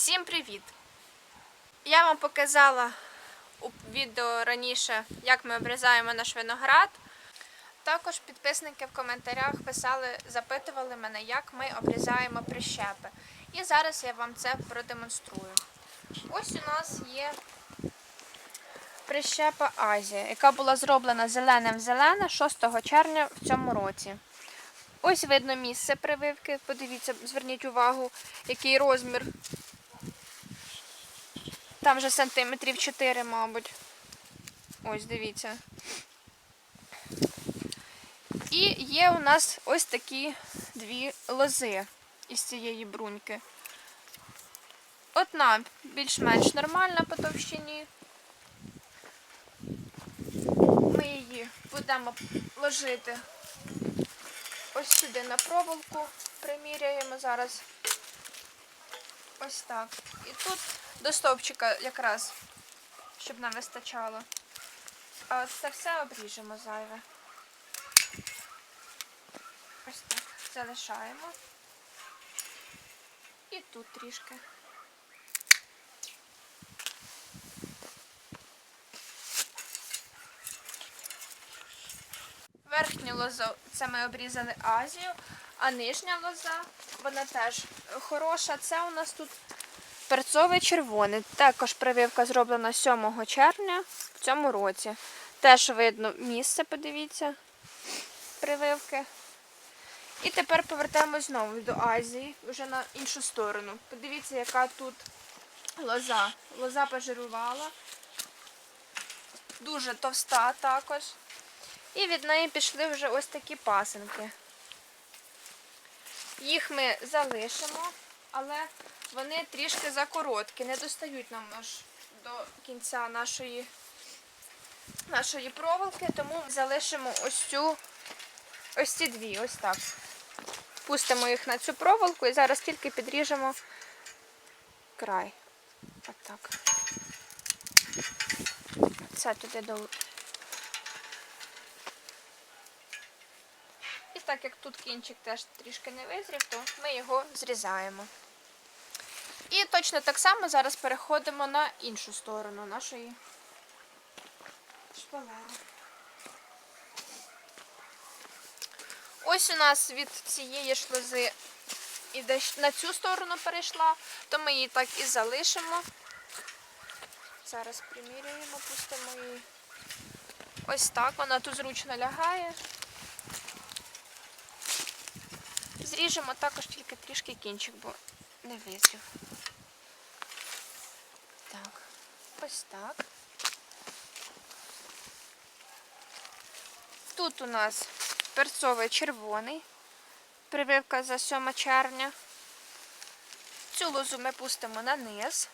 Всім привіт! Я вам показала у відео раніше, як ми обрізаємо наш виноград. Також підписники в коментарях писали, запитували мене, як ми обрізаємо прищепи. І зараз я вам це продемонструю. Ось у нас є прищепа Азія, яка була зроблена зеленим зелена 6 червня в цьому році. Ось видно місце прививки. Подивіться, зверніть увагу, який розмір. Там вже сантиметрів 4, мабуть. Ось, дивіться. І є у нас ось такі дві лози із цієї бруньки. Одна більш-менш нормальна по товщині. Ми її будемо ложити ось сюди на проволоку. Приміряємо зараз. Ось так. І тут до стовпчика якраз, щоб нам вистачало. А це все обріжемо зайве. Ось так. Залишаємо. І тут трішки. Верхню лозу це ми обрізали Азію, а нижня лоза, вона теж хороша. Це у нас тут перцовий червоний. Також прививка зроблена 7 червня в цьому році. Теж видно місце, подивіться, прививки. І тепер повертаємось знову до Азії, вже на іншу сторону. Подивіться, яка тут лоза. Лоза пожирувала. Дуже товста також. І від неї пішли вже ось такі пасинки. Їх ми залишимо, але вони трішки закороткі, не достають нам аж до кінця нашої, нашої проволоки, тому залишимо ось цю, ось ці дві, ось так. Пустимо їх на цю проволоку і зараз тільки підріжемо край. Отак. Це туди до І так як тут кінчик теж трішки не визрів, то ми його зрізаємо. І точно так само зараз переходимо на іншу сторону нашої шпалери. Ось у нас від цієї ж лози іде на цю сторону перейшла, то ми її так і залишимо. Зараз приміряємо, пустимо її. Ось так, вона тут зручно лягає. Зріжемо також тільки трішки кінчик, бо не визрів. Так, ось так. Тут у нас перцовий червоний, прививка за 7 червня. Цю лозу ми пустимо на низ.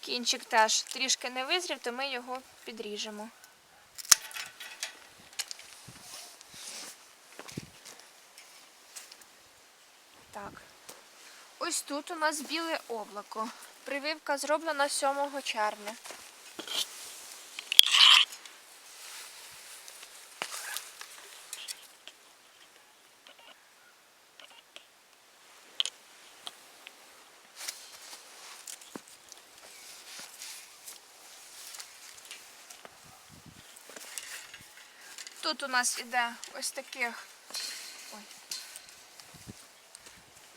Кінчик теж трішки не визрів, то ми його підріжемо. Так. Ось тут у нас біле облако. Прививка зроблена 7 червня. Тут у нас іде ось таких ой,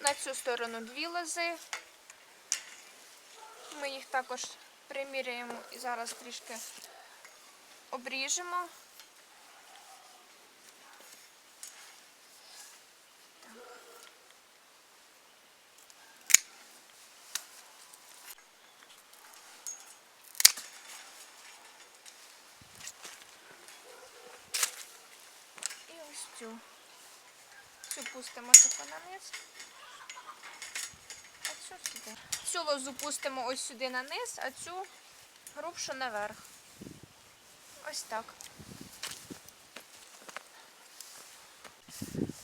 на цю сторону дві лози. Ми їх також приміряємо і зараз трішки обріжемо. І ось цю. Цю пустимо тако на. Цю сюди. Цю лозу пустимо ось сюди на низ, а цю грубшу наверх. Ось так.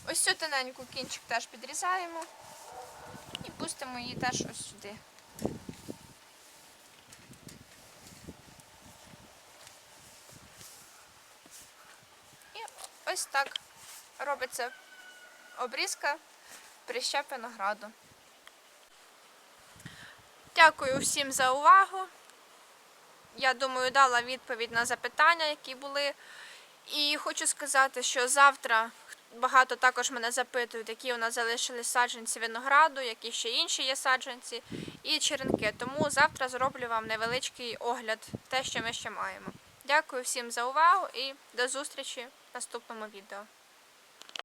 Ось цю тоненьку кінчик теж підрізаємо і пустимо її теж ось сюди. І ось так робиться обрізка прищеп винограду. Дякую всім за увагу. Я думаю, дала відповідь на запитання, які були. І хочу сказати, що завтра багато також мене запитують, які у нас залишились саджанці винограду, які ще інші є саджанці, і черенки. Тому завтра зроблю вам невеличкий огляд, те, що ми ще маємо. Дякую всім за увагу і до зустрічі в наступному відео.